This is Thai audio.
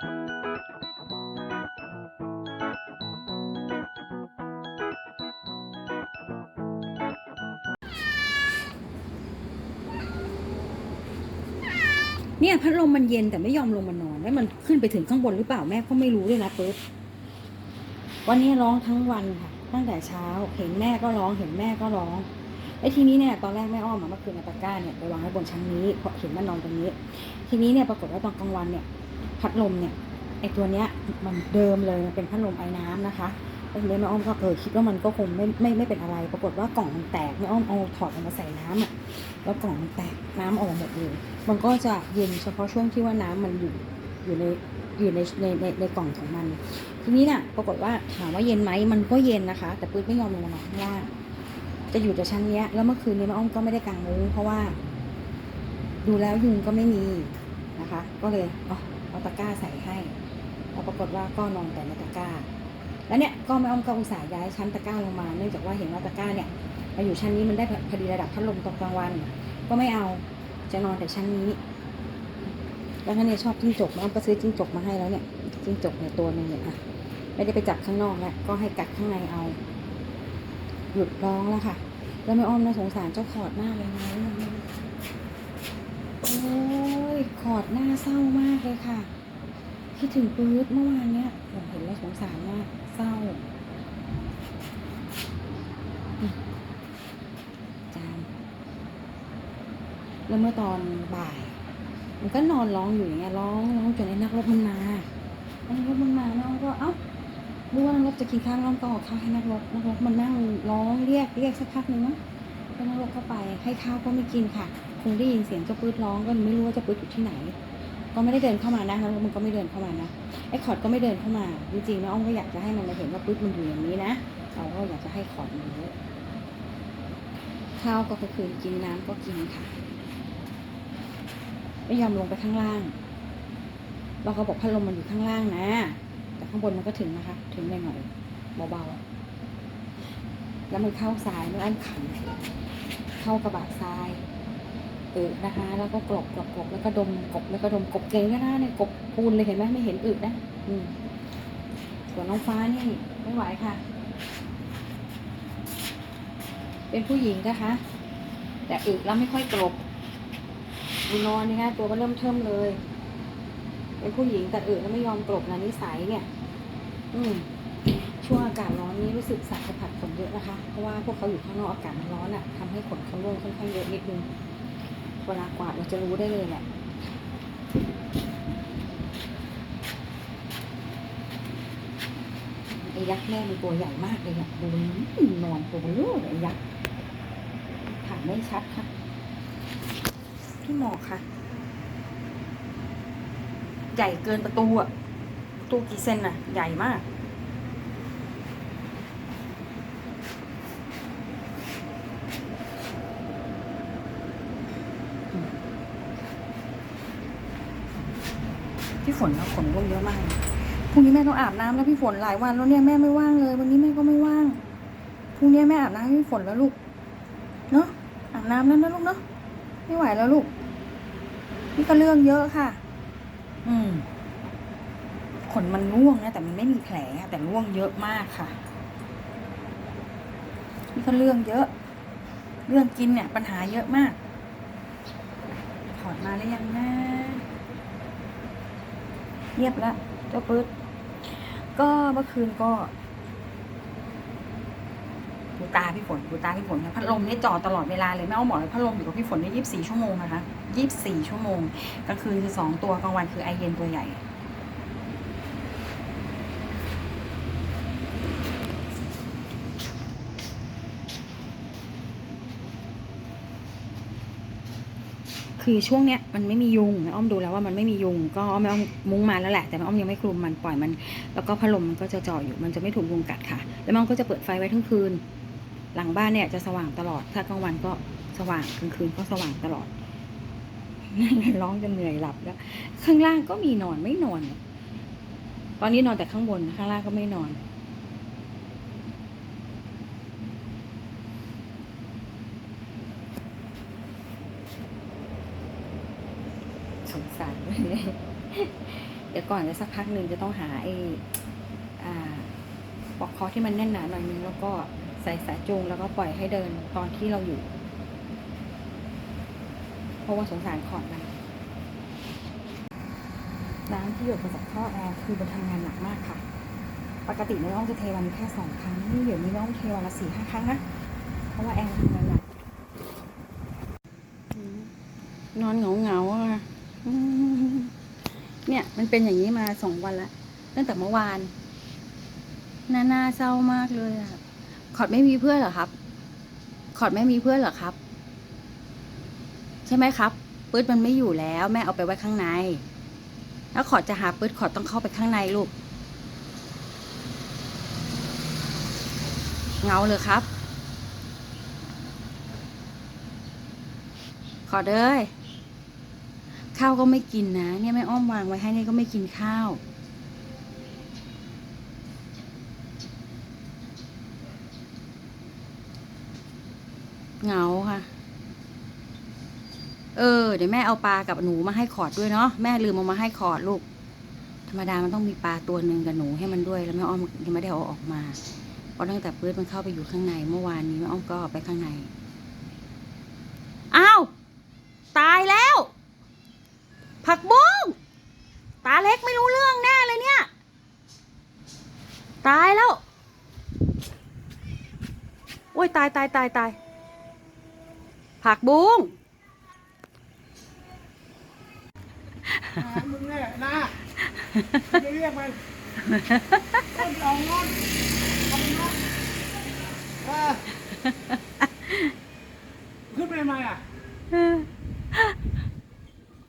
เนี่ยพัดลมมันเย็นแต่ไม่ยอมลงมานอน แล้วมันขึ้นไปถึงข้างบนหรือเปล่าแม่ก็ไม่รู้ด้วยนะเปิดวันนี้ร้องทั้งวันค่ะ ตั้งแต่เช้าเห็นแม่ก็ร้องเห็นแม่ก็ร้องไอ้ทีนี้เนี่ยตอนแรกแม่อ้อมมาเมื่อคืนในตะก้าเนี่ยไปวางไว้บนชั้นนี้เพราะเห็นมันนอนตรงนี้ ทีนี้เนี่ยปรากฏว่าตอนกลางวันเนี่ย พัดลมเนี่ยไอตัวเนี้ยมันเดิมเลยมันเป็นพัดลมไอ้น้ำนะคะแล้วทีนี้แม่อ้อมก็เออคิดว่ามันก็คงไม่ไม่ไม่เป็นอะไร ปรากฏว่ากล่องมันแตกแม่อ้อมเอาถอดออกมาใส่น้ำอะแล้วกล่องมันแตกน้ำออกมาหมดเลยมันก็จะเย็นเฉพาะช่วงที่ว่าน้ำมันอยู่อยู่ในอยู่ในในในในกล่องของมัน ทีนี้น่ะปรากฏว่าถามว่าเย็นไหมมันก็เย็นนะคะ แต่ปื๊ดไม่ยอมลงมาข้างล่างจะอยู่แต่ชั้นเนี้ย แล้วเมื่อคืนนี้แม่อ้อมก็ไม่ได้กางมุ้งเพราะว่า ดูแล้วยุงก็ไม่มีนะคะ ก็เลยอาเอ ตะกร้าใส่ให้แล้วปรากฏว่าก็นอนแต่ในตะกร้า แล้วเนี่ยก็แม่อ้อมก็อุตส่าห์ย้ายชั้นตะกร้าลงมา เนื่องจากว่าเห็นว่าตะกร้าเนี่ยมาอยู่ชั้นนี้มันได้พอดีระดับพัดลมตอนกลางวัน ก็ไม่เอาจะนอนแต่ชั้นนี้ แล้วก็เนี่ยชอบจิ้งจกแม่อ้อมก็ซื้อจิ้งจกมาให้แล้วเนี่ยจิ้งจกเนี่ยตัวหนึงเนี่ยอะไม่ได้ไปจับข้างนอกแล้วก็ให้กัดข้างในเอา หยุดร้องแล้วค่ะ แล้วแม่อ้อมน่สงสารเจ้าขอดมากเลยนะโอ้ ยขอดหน้าเศร้ามากเลยค่ะ คิดถึงปื๊ดเมื่อวานเนี้ยผมเห็นแล้วสงสารมากเศร้าจานแล้วเมื่อตอนบ่าย มันก็นอนร้องอยู่อย่างเงี้ยร้องร้องจนไอ้นักรบมันมาไอ้นักรบมันมาน้องก็เอ้ารู้ว่านักรบจะกินข้าวน้องก็ออกข้าวให้นักรบนักรบมันนั่งร้องเรียกเรียกสักพักหนึ่งมั้งแล้วนักรบเข้าไปให้ข้าวก็ไม่กินค่ะ คงได้ยินเสียงเจ้าปื๊ดร้องก็ไม่รู้ว่าเจ้าปื๊ดอยู่ที่ไหน ก็ไม่ได้เดินเข้ามานะแล้วมันก็ไม่เดินเข้ามานะไอ้ขอดก็ไม่เดินเข้ามา จริงๆนะอ้อมก็อยากจะให้มันมาเห็นว่าปื๊ดมันอยู่อย่างนี้นะเราก็อยากจะให้ขอดมันเยอะข้าวก็คือกินน้ำก็กินค่ะไม่ยอมลงไปข้างล่างเราก็บอกพัดลมมันอยู่ข้างล่างนะ แต่ข้างบนมันก็ถึงนะคะ ถึงหน่อยๆเบาๆแล้วมันเข้าซ้ายมันอันขันเข้ากระบะซ้าย ออนะคะ แล้วก็กรบกรบกรบแล้วก็ดมกบแล้วก็ดมกบเก่งก็นะเนี่ยกบปูนเลยเห็นไหมไม่เห็นอึนะอืมส่วนน้องฟ้านี่ไม่ไหวค่ะ เป็นผู้หญิงนะคะ แต่อึแล้วไม่ค่อยกรบดูนอนนี่ฮะตัวก็เริ่มเทิมเลย เป็นผู้หญิงแต่ออแล้วไม่ยอมกลบนะนิสัยเนี่ย อืมช่วงอากาศร้อนนี้รู้สึกสัตว์จะผัดขนเยอะนะคะ เพราะว่าพวกเขาอยู่ข้างนอกอากาศมันร้อนอะ่ะทำให้ขนเขาร่วงค่อนข้างเยอะนิดนึง เวลากวาดเราจะรู้ได้เลยแหละไอ้ยักษ์แม่มันตัวใหญ่มากเลยอะดูนอนตัวเลอเลยไอ้ยักษ์ถ่ายไม่ชัดค่ะ พี่หมอค่ะ ใหญ่เกินประตูอะประตูกี่เซนอะใหญ่มาก พี่ฝนเราขนร่วงเยอะมากพรุ่งนี้แม่ต้องอาบน้ำแล้วพี่ฝนหลายวันแล้วเนี่ยแม่ไม่ว่างเลย วันนี้แม่ก็ไม่ว่างพรุ่งนี้แม่อาบน้ำให้พี่ฝนแล้วลูกเนาะอาบน้ำแล้วนะลูกเนาะไม่ไหวแล้วลูกนี่ก็เรื่องเยอะค่ะ อืมขนมันร่วงนะแต่มันไม่มีแผลแต่ร่วงเยอะมากค่ะนี่ก็เรื่องเยอะ เรื่องกินเนี่ย ปัญหาเยอะมากถอดมาแล้วยังนะ เงียบแล้วเจ้าปื๊ดก็เมื่อคืนก็ดูตาพี่ฝนดูตาพี่ฝนนะพัดลมนี่จ่อตลอดเวลาเลยแม่เอาหมอนพัดลมอยู่กับพี่ฝนได้ยี่สิบสี่ชั่วโมงนะคะยี่สิบสี่ชั่วโมงกลางคืนคือสองตัวกลางวันคือไอเย็นตัวใหญ่ คือช่วงเนี้ยมันไม่มียุงแม่อ้อมดูแล้วว่ามันไม่มียุง ก็แม่อ้อมมุ้งมาแล้วแหละแต่แม่อ้อมยังไม่คลุมมันปล่อยมัน แล้วก็พัดลมมันก็จะจ่ออยู่มันจะไม่ถูกยุงกัดค่ะ แล้วแม่อ้อมก็จะเปิดไฟไว้ทั้งคืน หลังบ้านเนี่ยจะสว่างตลอด ถ้ากลางวันก็สว่างกลางคืนก็สว่างตลอดร้องจนเหนื่อยหลับแล้ว ข้างล่างก็มีนอนไม่นอน ตอนนี้นอนแต่ข้างบนข้างล่างก็ไม่นอน สงสารเลย เดี๋ยว ก่อนจะสักพักหนึ่งจะต้องหาไอ้ปลอกคอที่มันแน่นหนาหน่อยนึงแล้วก็ใส่สายจูงแล้วก็ปล่อยให้เดินตอนที่เราอยู่ เพราะว่าสงสารขอดมันน้ำที่หยดมาจากท่อแอร์คือมันทำงานหนักมากค่ะ ปกติในห้องจะเทวันแค่สองครั้งนี่เดี๋ยวนี้น้องเทวันละสี่ห้าครั้งนะ เพราะว่าแอร์ทำงานหนักนอนเหงาเหงาๆอะ เนี่ยมันเป็นอย่างนี้มาสองวันละตั้งแต่เมื่อวานน่าน่าเศร้ามากเลยอะขอดไม่มีเพื่อนเหรอครับ ขอดไม่มีเพื่อนเหรอครับ ใช่ไหมครับปื๊ดมันไม่อยู่แล้ว แม่เอาไปไว้ข้างใน แล้วขอดจะหาปื๊ดขอดต้องเข้าไปข้างในลูกเงาเลยครับ ขอเด้ย ข้าวก็ไม่กินนะ เนี่ยแม่อ้อมวางไว้ให้เนี่ยก็ไม่กินข้าว เหงาค่ะ เออ เดี๋ยวแม่เอาปลากับหนูมาให้ขอดด้วยเนาะแม่ลืมเอามาให้ขอดลูก ธรรมดามันต้องมีปลาตัวหนึ่งกับหนูให้มันด้วยแล้วแม่อ้อมยังไม่ได้เอาออกมา เพราะตั้งแต่ปื้ดมันเข้าไปอยู่ข้างในเมื่อวานนี้แม่อ้อมก็เอาไปข้างใน อ้าว ตายแล้ว ผักบุ้ง ตาเล็กไม่รู้เรื่องแน่เลยเนี่ย ตายแล้ว โอ้ยตายตายตายตาย ผักบุ้งหามึงเนี่ยนะจะเรียกมันต้นเอางอนเอางอนขึ้นไปทำไมอะ